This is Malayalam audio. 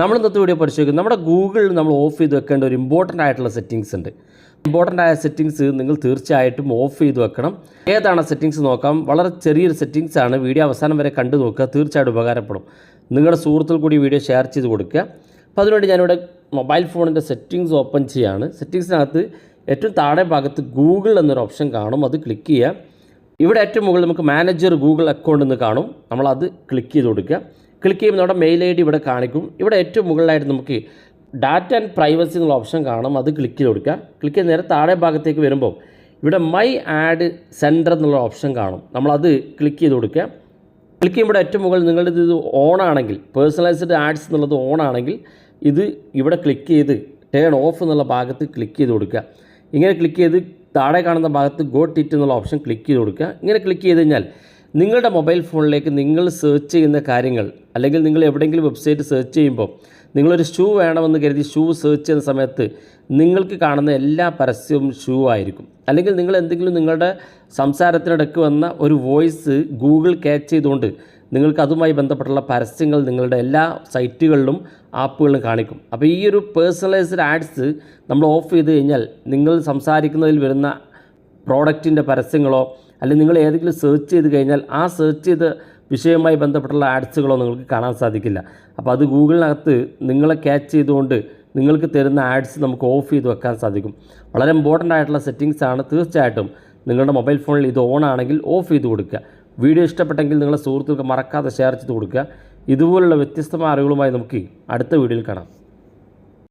നമ്മൾ ഇന്നത്തെ വീഡിയോ പരിശോധിക്കും. നമ്മുടെ ഗൂഗിളിൽ നമ്മൾ ഓഫ് ചെയ്ത് വെക്കേണ്ട ഒരു ഇമ്പോർട്ടന്റ് ആയിട്ടുള്ള സെറ്റിങ്സ് ഉണ്ട്. ഇമ്പോർട്ടന്റ് ആയ സെറ്റിങ്സ് നിങ്ങൾ തീർച്ചയായിട്ടും ഓഫ് ചെയ്ത് വെക്കണം. ഏതാണ് സെറ്റിങ്സ് നോക്കാം? വളരെ ചെറിയൊരു സെറ്റിങ്സ് ആണ്. വീഡിയോ അവസാനം വരെ കണ്ടു നോക്കുക. തീർച്ചയായിട്ടും ഉപകാരപ്പെടും. നിങ്ങളുടെ സുഹൃത്തിൽ കൂടി വീഡിയോ ഷെയർ ചെയ്ത് കൊടുക്കുക. അപ്പോൾ അതിനുവേണ്ടി ഞാനിവിടെ മൊബൈൽ ഫോണിന്റെ സെറ്റിങ്സ് ഓപ്പൺ ചെയ്യുകയാണ് സെറ്റിങ്സിനകത്ത് ഏറ്റവും താഴെ ഭാഗത്ത് ഗൂഗിൾ എന്നൊരു ഓപ്ഷൻ കാണും. അത് ക്ലിക്ക് ചെയ്യുക. ഇവിടെ ഏറ്റവും മുകളിൽ നമുക്ക് മാനേജർ ഗൂഗിൾ അക്കൗണ്ട് എന്ന് കാണും. നമ്മളത് ക്ലിക്ക് ചെയ്ത് കൊടുക്കുക. ക്ലിക്ക് ചെയ്യുമ്പോൾ മെയിൽ ഐ ഡി ഇവിടെ കാണിക്കും. ഇവിടെ ഏറ്റവും മുകളിലായിട്ട് നമുക്ക് ഡാറ്റ ആൻഡ് പ്രൈവസി എന്നുള്ള ഓപ്ഷൻ കാണും അത് ക്ലിക്ക് ചെയ്ത് കൊടുക്കുക. ക്ലിക്ക് ചെയ്ത് നേരെ താഴെ ഭാഗത്തേക്ക് വരുമ്പോൾ ഇവിടെ മൈ ആഡ് സെന്റർ എന്നുള്ള ഓപ്ഷൻ കാണും. നമ്മളത് ക്ലിക്ക് ചെയ്ത് കൊടുക്കുക. ക്ലിക്ക് ചെയ്യുമ്പോൾ ഏറ്റവും മുകളിൽ നിങ്ങളുടെ ഇത് ഓൺ ആണെങ്കിൽ പേഴ്സണലൈസ്ഡ് ആഡ്സ് എന്നുള്ളത് ഓൺ ആണെങ്കിൽ ഇത് ഇവിടെ ക്ലിക്ക് ചെയ്ത് ടേൺ ഓഫ് എന്നുള്ള ഭാഗത്ത് ക്ലിക്ക് ചെയ്ത് കൊടുക്കുക. ഇങ്ങനെ ക്ലിക്ക് ചെയ്ത് താഴെ കാണുന്ന ഭാഗത്ത് ഗോ ടിറ്റ് എന്നുള്ള ഓപ്ഷൻ ക്ലിക്ക് ചെയ്ത് കൊടുക്കുക. ഇങ്ങനെ ക്ലിക്ക് ചെയ്ത് കഴിഞ്ഞാൽ നിങ്ങളുടെ മൊബൈൽ ഫോണിലേക്ക് നിങ്ങൾ സെർച്ച് ചെയ്യുന്ന കാര്യങ്ങൾ അല്ലെങ്കിൽ നിങ്ങൾ എവിടെയെങ്കിലും വെബ്സൈറ്റ് സെർച്ച് ചെയ്യുമ്പോൾ നിങ്ങളൊരു ഷൂ വേണമെന്ന് കരുതി ഷൂ സെർച്ച് ചെയ്യുന്ന സമയത്ത് നിങ്ങൾക്ക് കാണുന്ന എല്ലാ പരസ്യവും ഷൂ ആയിരിക്കും. അല്ലെങ്കിൽ നിങ്ങൾ എന്തെങ്കിലും നിങ്ങളുടെ സംസാരത്തിനിടയ്ക്ക് വന്ന ഒരു വോയിസ് ഗൂഗിൾ ക്യാച്ച് ചെയ്തുകൊണ്ട് നിങ്ങൾക്ക് അതുമായി ബന്ധപ്പെട്ടുള്ള പരസ്യങ്ങൾ നിങ്ങളുടെ എല്ലാ സൈറ്റുകളിലും ആപ്പുകളിലും കാണിക്കും. അപ്പോൾ ഈ ഒരു പേഴ്സണലൈസ്ഡ് ആഡ്സ് നമ്മൾ ഓഫ് ചെയ്ത് കഴിഞ്ഞാൽ നിങ്ങൾ സംസാരിക്കുന്നതിൽ വരുന്ന പ്രോഡക്റ്റിന്റെ പരസ്യങ്ങളോ അല്ലെങ്കിൽ നിങ്ങൾ ഏതെങ്കിലും സെർച്ച് ചെയ്ത് കഴിഞ്ഞാൽ ആ സെർച്ച് ചെയ്ത വിഷയവുമായി ബന്ധപ്പെട്ടുള്ള ആഡ്സുകളോ നിങ്ങൾക്ക് കാണാൻ സാധിക്കില്ല. അപ്പോൾ അത് ഗൂഗിളിനകത്ത് നിങ്ങളെ ക്യാച്ച് ചെയ്തുകൊണ്ട് നിങ്ങൾക്ക് തരുന്ന ആഡ്സ് നമുക്ക് ഓഫ് ചെയ്ത് വെക്കാൻ സാധിക്കും. വളരെ ഇമ്പോർട്ടന്റ് ആയിട്ടുള്ള സെറ്റിങ്സ് ആണ്. തീർച്ചയായിട്ടും നിങ്ങളുടെ മൊബൈൽ ഫോണിൽ ഇത് ഓൺ ആണെങ്കിൽ ഓഫ് ചെയ്ത് കൊടുക്കുക. വീഡിയോ ഇഷ്ടപ്പെട്ടെങ്കിൽ നിങ്ങളുടെ സുഹൃത്തുക്കൾക്ക് മറക്കാതെ ഷെയർ ചെയ്ത് കൊടുക്കുക. ഇതുപോലുള്ള വ്യത്യസ്തമായ അറിവുകളുമായി നമുക്ക് അടുത്ത വീഡിയോയിൽ കാണാം.